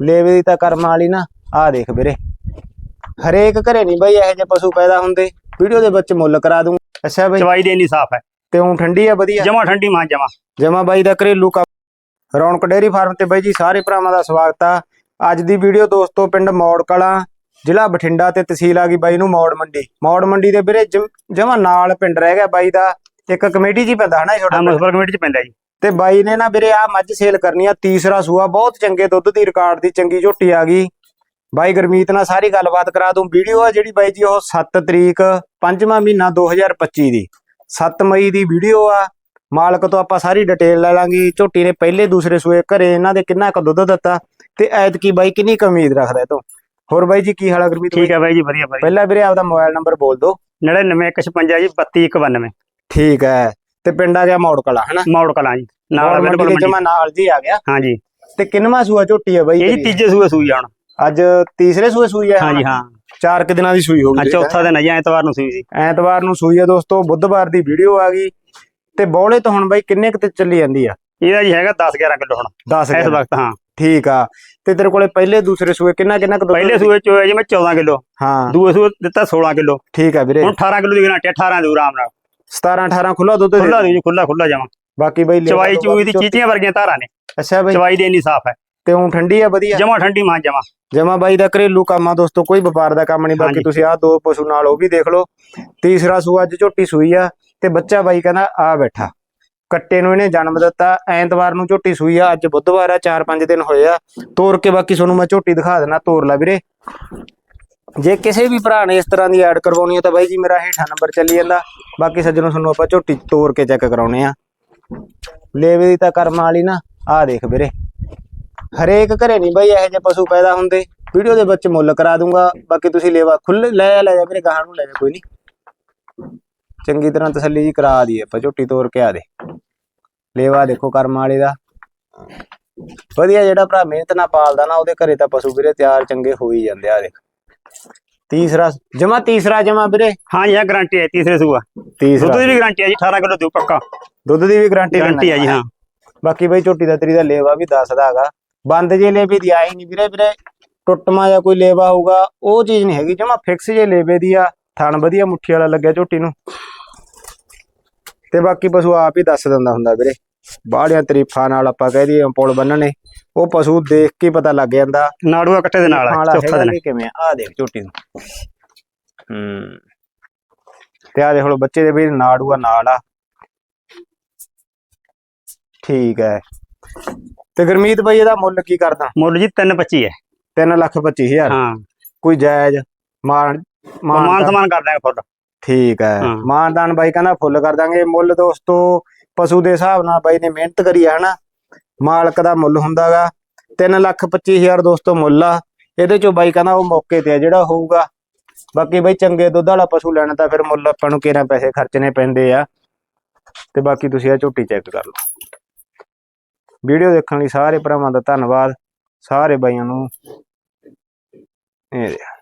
ਲੇਵੇ ਦੀ ਤਾਂ ਕਰਮ ਵਾਲੀ ਨਾ ਆ ਦੇਖ ਵੀਰੇ। ਹਰੇਕ ਘਰੇ ਨਹੀਂ ਬਈ ਇਹੋ ਜਿਹੇ ਪਸ਼ੂ ਪੈਦਾ ਹੁੰਦੇ। ਵੀਡੀਓ ਦੇ ਵਿੱਚ ਮੁੱਲ ਕਰਾ ਦੂੰ। ਅੱਛਾ ਬਈ ਚਵਾਈ ਦੇ ਸਾਫ਼ ਹੈ। ਤੇ ਉਹ ਠੰਡੀ ਆ ਵਧੀਆ। ਜਮਾ ਠੰਡੀ ਮਾਂ ਜਮਾ। ਜਮਾ ਬਾਈ ਦਾ ਘਰੇਲੂ ਕੰਮ। ਰੌਣਕ ਡੇਅਰੀ ਫਾਰਮ ਤੇ ਬਾਈ ਜੀ ਸਾਰੇ ਭਰਾਵਾਂ ਦਾ ਸਵਾਗਤ ਆ। ਅੱਜ ਦੀ ਵੀਡੀਓ ਦੋਸਤੋ ਪਿੰਡ ਮੌੜ ਕਲਾਂ ਜ਼ਿਲ੍ਹਾ ਬਠਿੰਡਾ ਤੇ ਤਹਿਸੀਲ ਆ ਗਈ ਬਾਈ ਨੂੰ ਮੌੜ ਮੰਡੀ। ਮੌੜ ਮੰਡੀ ਦੇ ਵੀਰੇ ਜਮਾ ਨਾਲ ਪਿੰਡ ਰਹਿ ਗਿਆ ਬਾਈ ਦਾ। ਇੱਕ ਕਮੇਟੀ ਜੀ ਪੈਂਦਾ ਹਨਾ ਇਹ ਛੋਟਾ ਹਾਂ? ਮੁਸਬਰ ਕਮੇਟੀ ਚ ਪੈਂਦਾ ਜੀ। ਤੇ ਬਾਈ ਨੇ ਨਾ ਵੀਰੇ ਆ ਮੱਝ ਸੇਲ ਕਰਨੀ ਆ ਤੀਸਰਾ ਸੂਆ ਬਹੁਤ ਚੰਗੇ ਦੁੱਧ ਦੀ ਰਿਕਾਰਡ ਦੀ ਚੰਗੀ ਝੋਟੀ ਆ ਗਈ। ਬਾਈ ਗਰਮੀਤ ਨਾਲ ਸਾਰੀ ਗੱਲਬਾਤ ਕਰਾ ਦੂੰ। ਵੀਡੀਓ ਆ ਜਿਹੜੀ ਬਾਈ ਜੀ ਉਹ 7 ਤਰੀਕ 5ਵਾਂ ਮਹੀਨਾ 2025 ਦੀ। 7 ਮਈ ਦੀ ਵੀਡੀਓ ਆ। ਮਾਲਕ ਤੋਂ ਆਪਾਂ ਸਾਰੀ ਡਿਟੇਲ ਲੈ ਲਾਂਗੇ। ਝੋਟੀ ਨੇ ਪਹਿਲੇ ਦੂਸਰੇ ਸੂਏ ਘਰੇ ਇਹਨਾਂ ਦੇ ਕਿੰਨਾ ਕੁ ਦੁੱਧ ਦਿੱਤਾ ਤੇ ਐਤਕੀ ਬਾਈ ਕਿੰਨੀ ਕੁ ਉਮੀਦ ਰੱਖਦਾ ਇਹ ਤੋਂ? ਹੋਰ ਬਾਈ ਜੀ ਕੀ ਹਾਲ ਆ ਗੁਰਮੀਤ ਠੀਕ ਹੈ ਬਾਈ ਜੀ ਵਧੀਆ ਵਧੀਆ। ਪਹਿਲਾਂ ਵੀਰੇ ਆਪਦਾ ਮੋਬਾਈਲ ਨੰਬਰ ਬੋਲ ਦਿਓ। 9956 ਜੀ 3291 ਠੀਕ ਹੈ। ਤੇ ਪਿੰਡ ਆ ਗਿਆ ਮੌੜ ਕਲਾ ਹਨਾ? ਮੌੜ ਕਲਾਂ ਜੀ ਨਾਲ ਦੇ ਮੰਡੀ ਜਮਾ ਨਾਲ ਜੀ ਆ ਗਿਆ। ਹਾਂ ਜੀ ਤੇ ਕਿੰਨਵਾਂ ਸੂਆ ਝੋਟੀ ਆ ਬਾਈ ਇਹ? ਤੀਜੇ ਸੂਏ ਸੂਈ ਜਾਣ ਅੱਜ ਤੀਸਰੇ ਸੂਏ ਸੂਈ ਹੈ ਹਾਂ ਜੀ ਹਾਂ। ਚਾਰ ਕੁ ਦਿਨਾਂ ਦੀ ਸੂਈ ਆ। ਹੋਊਗੀ ਚੌਥਾ ਦਿਨ ਹੈ ਜੀ ਐਤਵਾਰ ਨੂੰ ਸੂਈ ਸੀ। ਐਤਵਾਰ ਨੂੰ ਸੂਈ ਹੈ ਦੋਸਤੋ ਬੁੱਧਵਾਰ ਦੀ ਵੀਡੀਓ ਆ ਗਈ। ਤੇ ਬੌਲੇ ਤੋਂ ਹੁਣ ਬਾਈ ਕਿੰਨੇ ਕੁ ਤੇ ਚੱਲੀ ਜਾਂਦੀ ਆ? ਇਹਦਾ ਜੀ ਹੈਗਾ 10 11 ਕਿਲੋ ਹੁਣ 10 ਇਸ ਵਕਤ ਹਾਂ। ਠੀਕ ਆ। ਤੇ ਤੇਰੇ ਕੋਲੇ ਪਹਿਲੇ ਦੂਸਰੇ ਸੂਏ ਕਿੰਨਾ ਕਿੰਨਾ ਕੁ ਦੁੱਧ ਪਹਿਲੇ ਸੂਏ ਚ ਹੋਇਆ ਜੀ ਮੈਂ 14 ਕਿਲੋ। ਹਾਂ। ਦੂਏ ਸੂਏ ਦਿੱਤਾ 16 ਕਿਲੋ। ਠੀਕ ਆ ਵੀਰੇ। ਹੁਣ 18 ਕਿਲੋ ਦੀ ਗਰੰਟੀ 18 ਦੀ ਆਰਾਮ ਨਾਲ। 17 18 ਖੁੱਲਾ ਦੁੱਧ ਦੇ ਖੁੱਲਾ ਦੀ। ਖੁੱਲਾ ਖੁੱਲਾ ਜਾਵਾਂ ਬਾਕੀ ਬਾਈ ਚਵਾਈ ਚੂਈ ਦੀ ਚੀਚੀਆਂ ਵਰਗੀਆਂ ਧਾਰਾਂ ਨੇ। ਅੱਛਾ ਬਾਈ। ਚਵਾਈ ਦੇ ਇੰਨੀ ਸਾਫ਼ ਹੈ। ਤੇ ਉਹ ਠੰਡੀ ਆ ਵਧੀਆ? ਜਮਾ ਠੰਡੀ ਮਾਂ ਜਮਾ। ਜਮਾ ਬਾਈ ਦਾ ਘਰੇਲੂ ਕੰਮ ਆ ਦੋਸਤੋ ਕੋਈ ਵਪਾਰ ਦਾ ਕੰਮ ਨਹੀਂ। ਬਾਕੀ। ਤੁਸੀਂ ਆਹ ਦੋ ਪਸ਼ੂ ਨਾਲ ਉਹ ਵੀ ਦੇਖ ਲਓ। ਤੀਸਰਾ ਸੂਆ ਅੱਜ ਝੋਟੀ ਸੂਈ ਆ ਤੇ ਬੱਚਾ ਬਾਈ ਕਹਿੰਦਾ ਆ ਬੈਠਾ। ਕੱਟੇ ਨੂੰ ਇਹਨੇ ਜਨਮ ਦਿੱਤਾ। ਐਤਵਾਰ ਨੂੰ ਝੋਟੀ ਸੂਈ ਆ। ਅੱਜ ਬੁੱਧਵਾਰ ਆ 4-5 ਦਿਨ ਹੋਏ ਆ। ਤੋਰ ਕੇ ਬਾਕੀ ਤੁਹਾਨੂੰ ਮੈਂ ਝੋਟੀ ਦਿਖਾ ਦੇਣਾ ਤੋਰ ਲੈ ਵੀਰੇ। ਜੇ ਕਿਸੇ ਵੀ ਭਰਾ ਨੇ ਇਸ ਤਰ੍ਹਾਂ ਦੀ ਐਡ ਕਰਵਾਉਣੀ ਹੈ ਤਾਂ ਬਾਈ ਜੀ ਮੇਰਾ ਹੇਠਾਂ ਨੰਬਰ ਚੱਲੀ ਜਾਂਦਾ। ਬਾਕੀ ਸੱਜਣੋ ਤੁਹਾਨੂੰ ਆਪਾਂ ਝੋਟੀ ਤੋਰ ਕੇ ਚੈੱਕ ਕਰਾਉਣੇ ਆ। ਲੇਵੇ ਦੀ ਤਾਂ ਕਰਮ ਵਾਲੀ ਨਾ ਆ ਦੇਖ ਵੀਰੇ। ਹਰੇਕ ਘਰੇ ਨਹੀਂ ਬਈ ਇਹੋ ਜਿਹੇ ਪਸ਼ੂ ਪੈਦਾ ਹੁੰਦੇ। ਵੀਡੀਓ ਦੇ ਵਿੱਚ ਮੁੱਲ ਕਰਾ ਦੂੰਗਾ। ਬਾਕੀ ਤੁਸੀਂ ਲੇਵਾ ਖੁੱਲ ਲੈ ਆ, ਲੈ ਜਾ ਮੇਰੇ ਗਾਹਾਂ ਨੂੰ ਲੈ ਜਾ ਕੋਈ ਨਹੀਂ। ਚੰਗੀ ਤਰ੍ਹਾਂ ਤਸੱਲੀ ਜੀ ਕਰਾ ਦਈਏ ਆਪਾਂ ਝੋਟੀ ਤੋੜ ਕੇ ਆ ਦੇ। ਲੇਵਾ ਦੇਖੋ ਕਰਮ ਵਾਲੇ ਦਾ। ਵਧੀਆ ਜਿਹੜਾ ਭਰਾ ਮਿਹਨਤ ਨਾਲ ਪਾਲਦਾ ਨਾ ਉਹਦੇ ਘਰੇ ਤਾਂ ਪਸ਼ੂ ਵੀਰੇ ਤਿਆਰ ਚੰਗੇ ਹੋ ਹੀ ਜਾਂਦੇ ਆ ਦੇਖ। ਤੀਸਰਾ ਜਮਾ ਤੀਸਰਾ ਜਮਾ ਵੀਰੇ। ਹਾਂ ਜੀ ਇਹ ਗਰੰਟੀ ਹੈ ਤੀਸਰੇ ਸੂਆ। ਦੁੱਧ ਤੀਸਰਾ ਦੀ ਵੀ ਗਰੰਟੀ ਹੈ ਜੀ 18 ਕਿਲੋ ਦਿਓ ਪੱਕਾ। ਦੁੱਧ ਦੀ ਵੀ ਗਾਰੰਟੀ ਗਰੰਟੀ ਹੈ ਜੀ ਹਾਂ। ਬਾਕੀ ਬਈ ਝੋਟੀ ਦਾ ਤੇਰੀ ਦਾ ਲੇਵਾ ਵੀ ਦੱਸਦਾ ਹੈਗਾ। ਬੰਦ ਜੇ ਲੇਵੇ ਦੀ ਆਈ ਨਹੀਂ ਵੀਰੇ ਵੀਰੇ। ਟੁੱਟਮਾ ਜਾਂ ਕੋਈ ਲੇਵਾ ਹੋਊਗਾ ਉਹ ਚੀਜ਼ ਨਹੀਂ ਹੈਗੀ। ਜਮਾ ਫਿਕਸ ਜੇ ਲੇਵੇ ਦੀ ਆ ਥਣ ਵਧੀਆ ਮੁੱਠੀ ਵਾਲਾ ਲੱਗਿਆ ਝੋਟੀ ਨੂੰ। ਤੇ ਬਾਕੀ ਪਸ਼ੂ ਆਪ ਹੀ ਦੱਸ ਦਿੰਦਾ ਹੁੰਦਾ ਵੀਰੇ। ਬਾਹਲੀਆਂ ਤਰੀਫਾਂ ਨਾਲ ਆਪਾਂ ਕਹਿ ਦਈਏ ਪੁਲ ਬੰਨਣੇ। ਉਹ ਪਸ਼ੂ ਦੇਖ ਕੇ ਪਤਾ ਲੱਗ ਜਾਂਦਾ। ਨਾੜੂਆ ਕੱਟੇ ਦੇ ਨਾਲ ਚੌਥਾ ਦਿਨ। ਕਿਵੇਂ ਆ? ਦੇਖ ਝੋਟੀ ਨੂੰ। ਹੂੰ। ਤੇ ਆ ਦੇਖ ਲੋ ਬੱਚੇ ਦੇ ਵੀ ਨਾੜੂਆ ਨਾਲ ਆ। ਠੀਕ ਹੈ। ਤੇ ਗੁਰਮੀਤ ਬਾਈ ਇਹਦਾ ਮੁੱਲ ਕੀ ਕਰਦਾ? ਮੁੱਲ ਜੀ 325 ਹੈ। 3 ਲੱਖ 25 ਹਜ਼ਾਰ। ਹਾਂ। ਕੋਈ ਜਾਇਜ਼ ਮਾਨ ਮਾਨ ਮਾਨ ਸਮਾਨ ਕਰ ਦਾਂਗੇ ਫੁੱਲ। ਠੀਕ ਹੈ। ਹਾਂ। ਮਾਨਦਾਨ ਬਾਈ ਕਹਿੰਦਾ ਫੁੱਲ ਕਰ ਦਾਂਗੇ ਮੁੱਲ ਦੋਸਤੋ ਪਸ਼ੂ ਦੇ ਹਿਸਾਬ ਨਾਲ ਬਾਈ ਨੇ ਮਿਹਨਤ ਕਰੀ ਹੈ ਹਨਾ? ਮਾਲਕ ਦਾ ਮੁੱਲ ਹੁੰਦਾਗਾ। 3 ਲੱਖ 25 ਹਜ਼ਾਰ ਦੋਸਤੋ ਮੁੱਲ ਆ। ਇਹਦੇ ਚੋਂ ਬਾਈ ਕਹਿੰਦਾ ਉਹ ਮੌਕੇ ਤੇ ਆ ਜਿਹੜਾ ਹੋਊਗਾ। ਬਾਕੀ ਬਾਈ ਚੰਗੇ ਦੁੱਧ ਵਾਲਾ ਪਸ਼ੂ ਲੈਣਾ ਤਾਂ ਫਿਰ ਮੁੱਲ ਆਪਾਂ ਨੂੰ ਕਿਹੜਾ ਪੈਸੇ ਖਰਚਣੇ ਪੈਂਦੇ ਆ। ਤੇ ਬਾਕੀ ਤੁਸੀਂ ਇਹ ਝੋਟੀ ਚੈੱਕ ਕਰ ਲਓ। ਵੀਡੀਓ ਦੇਖਣ ਲਈ ਸਾਰੇ ਭਰਾਵਾਂ ਦਾ ਧੰਨਵਾਦ। ਸਾਰੇ ਬਾਈਆਂ ਨੂੰ। ਇਹ ਦੇਖ।